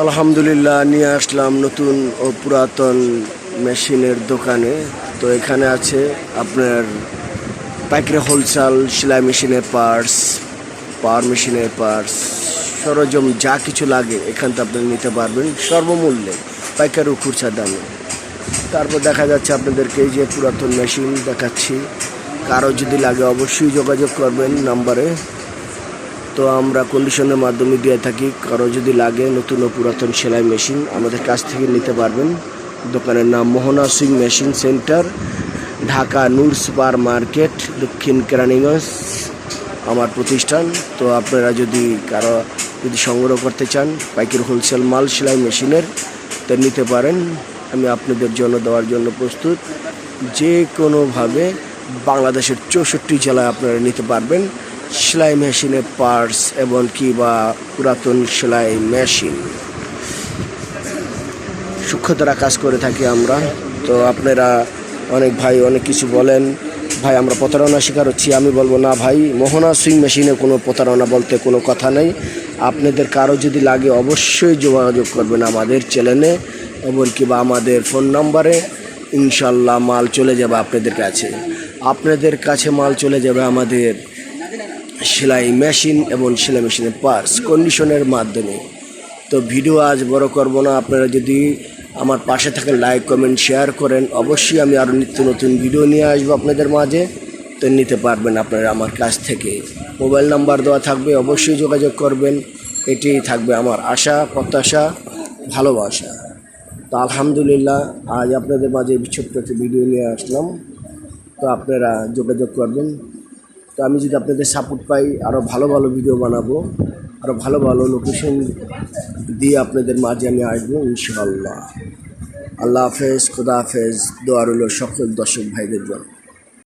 আলহামদুলিল্লাহ, নিয়ে আসলাম নতুন ও পুরাতন মেশিনের দোকানে। তো এখানে আছে আপনার পাইকারি হোলসেল, সেলাই মেশিনের পার্টস, পাওয়ার মেশিনের পার্টস, সরঞ্জাম যা কিছু লাগে এখান থেকে আপনি নিতে পারবেন সর্বমূল্যে পাইকারি খুচরা দামে। তারপর দেখা যাচ্ছে আপনাদেরকে এই যে পুরাতন মেশিন দেখাচ্ছি। কারও যদি লাগে অবশ্যই যোগাযোগ করবেন নাম্বারে। তো আমরা কন্ডিশনের মাধ্যমে দিয়ে থাকি। কারও যদি লাগে নতুন ও পুরাতন সেলাই মেশিন আমাদের কাছ থেকে নিতে পারবেন। দোকানের নাম Mohana Singh machine centre Dhaka Noor super market, দক্ষিণ কেরানীগঞ্জ, আমার প্রতিষ্ঠান। তো আপনারা যদি কারও যদি সংগ্রহ করতে চান, পাইকারি হোলসেল মাল সেলাই মেশিনের তো নিতে পারেন। আমি আপনাদের জন্য দেওয়ার জন্য প্রস্তুত। যে কোনোভাবে বাংলাদেশের চৌষট্টি জেলায় আপনারা নিতে পারবেন। সেলাই মেশিনের পার্টস এবং কি বা পুরাতন সেলাই মেশিন। সূক্ষ্মতারা কাজ করে থাকি আমরা। তো আপনারা অনেক ভাই অনেক কিছু বলেন। ভাই, আমরা প্রতারণা শিকার হচ্ছি। আমি বলব, না ভাই, মোহনা সুইং মেশিনে কোনো প্রতারণা বলতে কোনো কথা নেই। আপনাদের কারও যদি লাগে অবশ্যই যোগাযোগ করবেন আমাদের চ্যানেলে, এমনকি বা আমাদের ফোন নাম্বারে। ইনশাল্লাহ মাল চলে যাবে আপনাদের কাছে। আপনাদের কাছে মাল চলে যাবে আমাদের সেলাই মেশিন এবং সেলাই মেশিনের পার্স কন্ডিশনের মাধ্যমে। তো ভিডিও আজ বড় করব না। আপনারা যদি আমার পাশে থাকেন লাইক কমেন্ট শেয়ার করেন। অবশ্যই আমি আরও নিত্য নতুন ভিডিও নিয়ে আসব আপনাদের মাঝে। তো নিতে পারবেন আপনারা আমার কাছ থেকে। মোবাইল নাম্বার দেওয়া থাকবে, অবশ্যই যোগাযোগ করবেন। এটি থাকবে আমার আশা, প্রত্যাশা, ভালোবাসা। তো আলহামদুলিল্লাহ, আজ আপনাদের মাঝে ছোট্ট একটা ভিডিও নিয়ে আসলাম। তো আপনারা যোগাযোগ করবেন। তো আমি যদি আপনাদের সাপোর্ট পাই আরও ভালো ভালো ভিডিও বানাবো আরও ভালো ভালো লোকেশন দিয়ে আপনাদের মাঝে আমি আসব, ইনশাআল্লাহ। আল্লাহ হাফেজ, খুদা হাফেজ, দোয়া রইল সকল দর্শক ভাইদের জন্য।